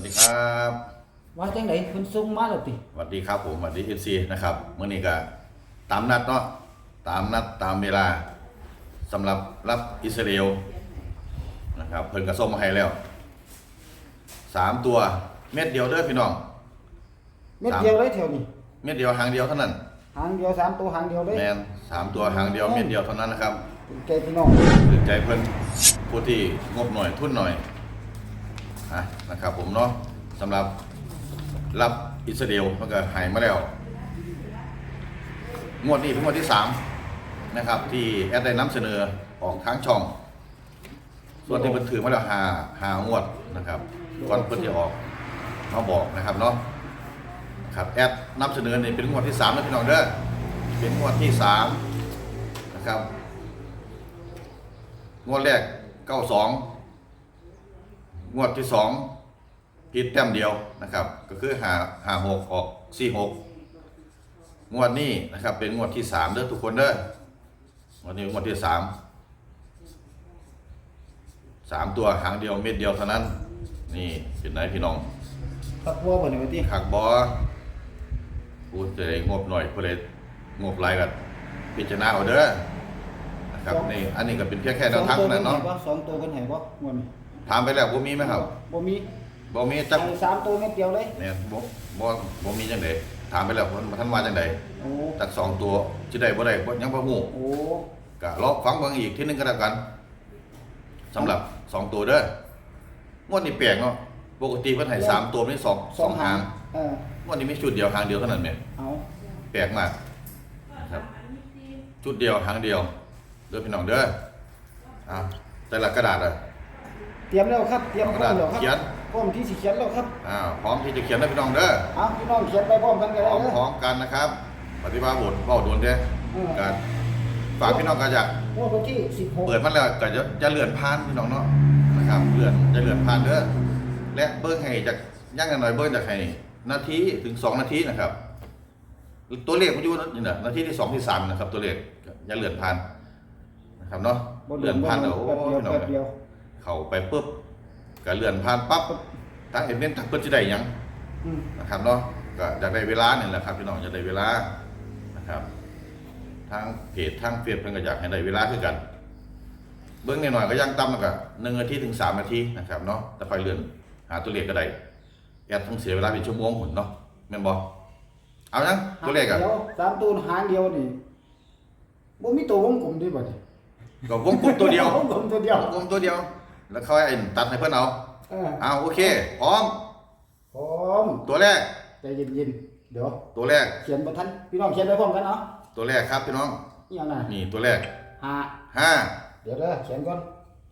วัสดีครับว่าจังไดเพิ่นส่งมาแล้วติสวัสดีครับผมสวัสดีเอฟซีนะครับเมื่อนี้ก็ตามนัดเนาะตามนัดตามเวลาสำหรับรับอิสราเอลนะครับเพิ่นกระส่งมาให้แล้วสามตัวเม็ดเดียวเด้อพี่น้อง เม็ดเดียวเลยแถวนี้เม็ดเดียวหางเดียวเท่านั้นหางเดียวสามตัวหางเดียวเลยแมนสามตัวหางเดียวเม็ดเดียวเท่านั้นนะครับถึงใจพี่น้องถือใจเพิ่นผู้ที่งบหน่อยทุนหน่อย อะนะครับผมเนาะสำหรับรับอิสราเอลมันก็หายมาแล้ว งวดนี้เป็นงวดที่สามนะครับ ที่แอดได้นำเสนอออกทางช่อง ส่วนที่เพิ่นถือมาแล้วหาหางวดนะครับก่อนเพิ่นจะออกมาบอกนะครับเนาะครับแอดนำเสนอนี่เป็นงวดที่สามนะพี่น้องเด้อเป็นงวดที่สามนะครับงวดแรกเก้าสอง งวดที่สองผิดแต้มเดียวนะครับ ก็คือหาหาหกออกสี่หกงวดนี้นะครับ เป็นงวดที่สามเด้อทุกคนเด้องวดนี้เป็นงวดที่สามสามตัวหางเดียวเม็ดเดียวเท่านั้น นี่เป็นไหนพี่น้องตักวัวบ่นี่ว่าติขักบอพูดจะได้งบหน่อยเพื่อเลยงบหลายกันพิจารณาเอาเด้อนะครับนี่อันนี้ก็เป็นเพียงแค่แนวทางสอเท่างนั้นตัวเนาะเพิ่นให้บ่สองตัวเพิ่นให้บ่งวดนี้ ถามไปแล้วบ่มีไหมครับบ่มีบ่มีจักให้สามตัวเม็ดเดียวเลยเนี่ยบ่บ่บ่มีจังได๋ถามไปแล้วเพิ่นท่านว่าจังได๋โอ้จักสองตัวสิได้บ่ได้บ่ยังบ่ฮู้โอ้ก็รอฟังเบิ่งอีกทีหนึงก็แล้วกันสำหรับสองตัวเด้องวดนี้แปลกเนาะปกติเพิ่นให้สามตัวมีสองสองหางเอองวดนี้มีชุดเดียวหางเดียวเท่านั้นแหม่เอาแปลกมากนะครับชุดเดียวหางเดียวเด้อพี่น้องเด้ออะแต่ละกระดาษอะ เตรียมแล้วครับเตรียมเอาพกร้ระอดามษแล้วครับเขียน พร้อมที่สิเขียนแล้วครับอ่าพร้อมที่จะเขียนนะพี่น้องเด้อเอาพี่น้องเขียนไปพร้อมกันก็พได้ร้อมเด้อ พร้อมกันนะครับ ปฏิบัติบทเบ้าโดนเด้อืม การฝากพี่น้องก็จะงวดวันที่16เปิดมาแล้วก็จะจะเลื่อนผ่านพี่น้องเนาะนะครับเลื่อนจะเลื่อนผ่านเด้อและเบิ้งให้จากย่างกันหน่อยเบิ้งจากให้นาทีถึงสองนาทีนะครับ ตัวเลขมันอยู่นี่นะนาทีที่สองที่สามนะครับ ตัวเลขอย่าเลื่อนผ่านนะครับเนาะบ่เลื่อนผ่านเดี๋ยวแป๊บเดียวพี่น้องแป๊บเดียว เข้าไปปุ๊บก็เลื่อนผ่านปั๊บทั้งเห็นเน้นทั้งเพิ่นจะได้หยังอืมนะครับเนาะก็อยากได้เวลาเนี่ยแหละครับพี่น้องอยากได้เวลานะครับทางเพจทางเฟซเพิ่นก็อยากให้ได้เวลาคือกัน เบื้องหน่อยๆก็ยังต่ำแล้วก็หนึ่งนาทีถึงสามนาทีนะครับเนาะแต่ค่อยเลื่อนหาตัวเลขก็ได้แอดต้องเสียเวลาเป็นชั่วโมงหุ่นเนาะแม่นบ่เอายังตัวเลขอะเดียวสามตัวหางเดียวนี่บ่มีตัววงกลมด้วยบ่นี่ก็วงกลมตัวเดียววงกลมตัวเดียววงกลมตัวเดียว แล้วค่อยไอ้ตัดให้เพิ่นเอาเออเอาโอเค พร้อม พร้อมตัวแรก ใจเย็นๆเดี๋ยว ตัวแรก เขียนบ่ทันพี่น้องเขียนไปพร้อมกันเนาะตัวแรกครับพี่น้องอีหยังน่ะนี่ตัวแรกหาห้าเดี๋ยวเด้อเขียนก่อน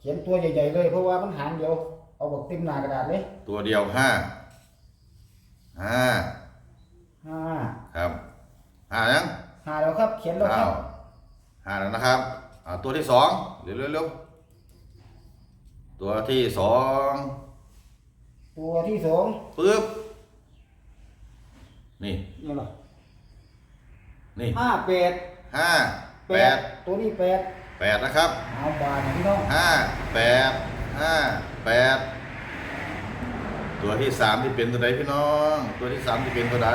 เขียนตัวใหญ่ๆเลย เพราะว่ามันหางเดียว เอาบักเต็มหน้ากระดาษเลยตัวเดียวห้าห้าห้าครับห้ายังห้าแล้วครับ เขียนแล้วคอ้ารัวบห้าแล้วนะครับอ่าตัวที่สองเร็วเร็วเร็ว ตัวที่สองตัวที่สองปึ๊บ นี่ นี่เหรอนี่ห้าแปดห้าแปดตัวนี้แปดแปดนะครับเอาบาทพี่น้องห้าแปดห้าแปดตัวที่สามที่เป็นตัวใดพี่น้อง ตัวที่สามที่เป็นตัวใด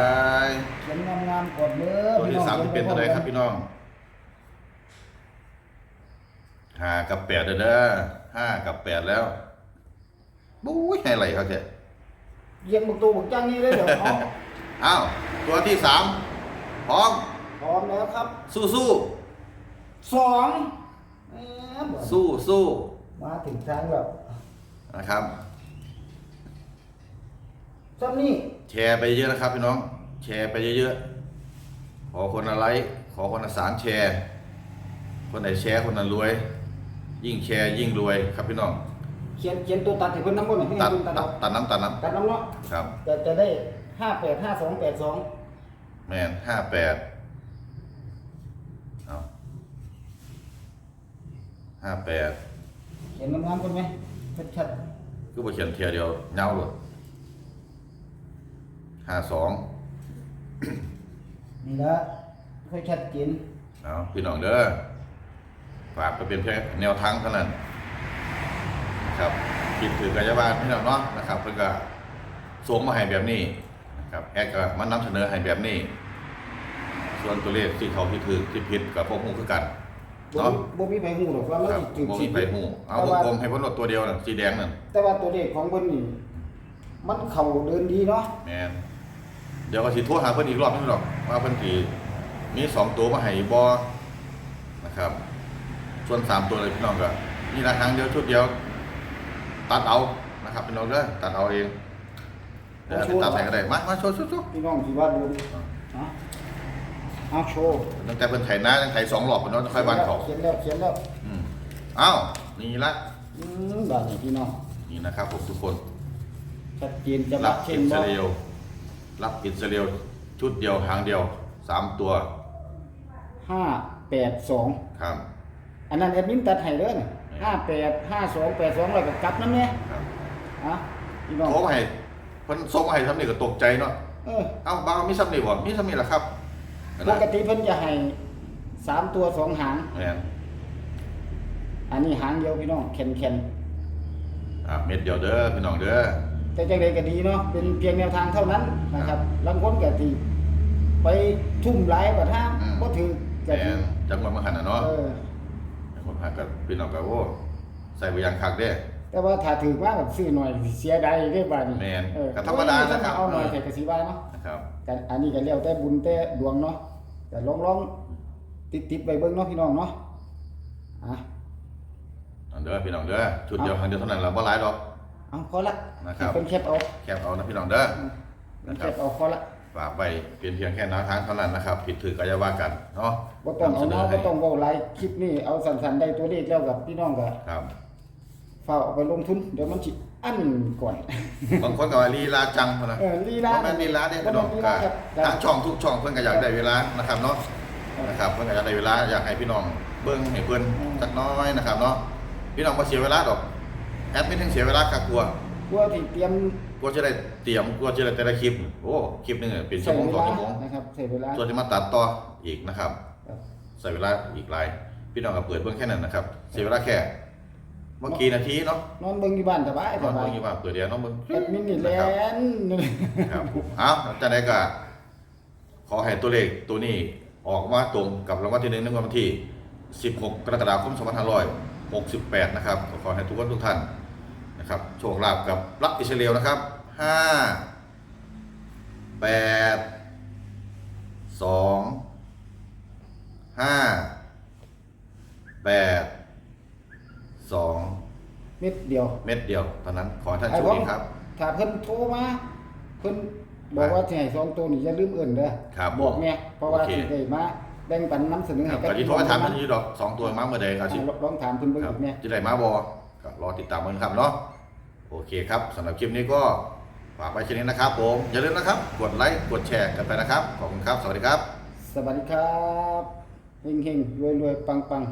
เขียนงามๆก่อนเด้อตัวที่สามที่เป็นตัวใดครับพี่น้องห้ากับแปดเด้อเด้อ ห้ากับแปดแล้วบุ้ยให้ไหลเขาแกเรียงบักตัวบักจังนี่เลยเดี๋ยวเอาอ้าวตัวที่สามพร้อม พร้อมแล้วครับสู้สู้สองแหมบ่สู้สู้มาถึงทางแล้วนะครับ ซ้ำนี่แชร์ไปเยอะนะครับพี่น้อง แชร์ไปเยอะๆขอคนละไลค์ขอคนละสามแชร์ คนไหนแชร์คนนั้นรวย ยิ่งแชร์ยิ่งรวยครับพี่น้อง เขียนเขียนตัวตัดให้เพิ่นน้ำบ่หน่อยให้ตัดเพิ่นตัดตัเอาดตัดน้ำตัดน้ตัดน้ำเนาะำครับ จะจะได้ห้าแปดห้าสองแปดสองแมนห้าแปดเอาห้าแปดเห็นงามๆกันไหมชัดก็ไปเขียนเทียเดียวเงาเลยห้าสองๆนี่ละค่อยชัดเจนเอาพี่น้องเด้อ ฝากไปเป็นแค่แนวทางเท่านั้นนะครับคิดถือกายบาลพี่น้องเนาะนะครับ เพื่อนก็ส่งมาให้แบบนี้นะครับแอดก็มานำเสนอให้แบบนี้ ส่วนตัวเลขที่เขาที่ถือที่ผิดกับพวกหูคือกันบ่เนาะมีบ่มีไผฮู้หรอกว่ามันครับสิถึงบ่สิมีไปหูเอาวงกลมให้เพิ่นรถตัวเดียวน่ะสีแดงนั่นแต่ว่าตัวเลขของเพิ่นนี่มันเข้าเดินดีเนาะแม่นเดี๋ยวก็สิโทรหาเพิ่นอีกรอบนึงหรอกว่าเพิ่นสิมีสองตัวมาให้บ่นะครับ ส่วนสามตัวเลยพี่น้องก็นี่ละครั้งเดียวชุดเดียว ตัดเอานะครับพี่น้องเด้อตัดเอาเองเดี๋ยวไปตัดให้ก็ได้มามาโชว์โชว์โชว์พี่น้องสิว่าโดนฮะเอาโชว์ตั้งแต่เพิ่นไถนาตั้งไถสองรอบเพิ่นเนาะค่อยวันเขาเขียนแล้วเขียนแล้วอืมอ้าวนี่ละอืมบาดนี้พี่น้องนี่นะครับผมทุกคนชัดเจนจะรัรับบเช่อินสบ่ราเอลรับอิสราเอลชุดเดียวหางเดียวสามตัวห้าแปดสองครับ อันนั้นแอดมินตัดให้เด้อนี่ห้าแปดห้าสองแปดสองแล้วก็กลับนั่นแหละครับอะพี่น้องโทรมาให้เพิ่นส่งมาให้ทำนี่ก็ตกใจเนาะเออเอ้าบ้าวมีซ้ำนี่บ่มีซ้ำนี่ล่ะครับปกติเพิ่นจะให้สามตัวสองหาง แม่นอันนี้หางเดียวพี่น้องแข็งแข็งอะเม็ดเดียวเด้อพี่น้องเด้อ แต่จังใดก็ดีเนาะเป็นเพียงแนวทางเท่านั้นนะครับบางคนก็ที่ไปทุ่มหลายกว่าทางบ่ถือก็แม่ดีนจังหวัดมหันน่ะเนาะ เออ จังหวัดมหันก็พี่น้องก็โอ้ใส่บ่อยังคักเด้ แต่ว่าถ้าถือว่าแบบซื้อหน่อยสิเสียดายเด้บาดนี้แม่นเออก็ธรรมดานะครับ เอาหน่อยเออแต่ก็สิว่าเนาะนะครับ กันอันนี้ก็แล้วแต่บุญแต่ดวงเนาะแต่ลองลองติดติดๆไปเบิ่งเนาะพี่น้องเนาะอะเอาเด้อพี่น้องเด้อชุดเดียวหางเดียวเท่านั้นล่ะบ่หลายดอก เอาพอละนะครับ เป็นแคปเอาแคปเอานะพี่น้องเด้อ เป็นนะคแครับปเอาพอละ ฝากไปเพียงเพียงแค่แนวทางเท่านั้นนะครับ ผิดถือก็อย่าว่ากันเนาะบ่ต้องเอานำเนาะสนบ่ต้องเว้าหลายคลิปนี้เอาสั้นๆได้ตัวเลขแล้วกับพี่น้องก็ครับฝากเอาไปลงทุนเดี๋ยวมันสิอั้นก่อน บางคนก็ว่าลีลาจังพุ่นนะเออลีลาบ่แม่นลีลาเด้พี่น้องบ่ก็แม่นลีลาครับทางช่องทุกช่องเพิ่นก็อยากได้เวลานะครับเนาะนะครับเพิ่นก็อยากได้เวลาอยากให้พี่น้องเบิ่งให้เพิ่นสักน้อยนะครับเนาะพี่น้องบ่เสียเวลาดอกแอดมินถึงเสียเวลาคักกลัว กลัวที่เตรียมกลัวจะได้เตรียมกลัวจะได้แต่ละคลิป โอ้คลิปหนึงเนี่ยเป็นชั่ใช้วโมงเวสองลาชั่วโมงนะครับใช้เวลา ส่วนที่มาตัดต่ออีกนะครับครับ ใส่เวลาอีกหลายพี่น้องก็เปิดเบิ่งแค่นั้นนะครับเสียเวลาแค่เมื่อกี้นาทีเนาะนอนเบิ่งอยู่บ้านสบายนสอนบาเบิ่ยงอยู่ว่าเปิดเดียวน้องเบิ่งแอดมินนี่แลนะครับ นครับผมเอาจากนั้นก็ขอให้ตัวเลขตัวนี้ออกมาตรงกับรางวัลที่หนึ่งในวันที่ 16 กรกฎาคม 2568 นะครับก็ขอให้ทุกคนทุกท่าน นะครับโชคลาภกับรักอิสราเอลนะครับ5 8 2 5 8 2เม็ดเดียวเม็ดเดียวตอนนั้นขอให้ท่านไอ้โชผคมดีครับ ถ้าเพิ่นโทรมาเพิ่นบอกว่าสิให้สองตัวนี่อย่าลืมเอิ้นเด้อครับบอกแม่เพราะว่าโอเค สิได้มาแบ่งปันนำเสนอคให้รับกับตอนนี้โทรไปถามมันอยู่ดอกสองตัวมาเมื่อใดครับสิลองถามเพิ่นเบิ่งครับอีกแม่จะได้มาบอ ก็รอติดตามกันครับเนาะโอเคครับสำหรับคลิปนี้ก็ฝากไว้เช่นนี้นะครับ ผมอย่าลืมนะครับ กดไลค์กดแชร์กันไปนะครับขอบคุณครับ สวัสดีครับ สวัสดีครับเฮงเฮงรวยรวยปังปัง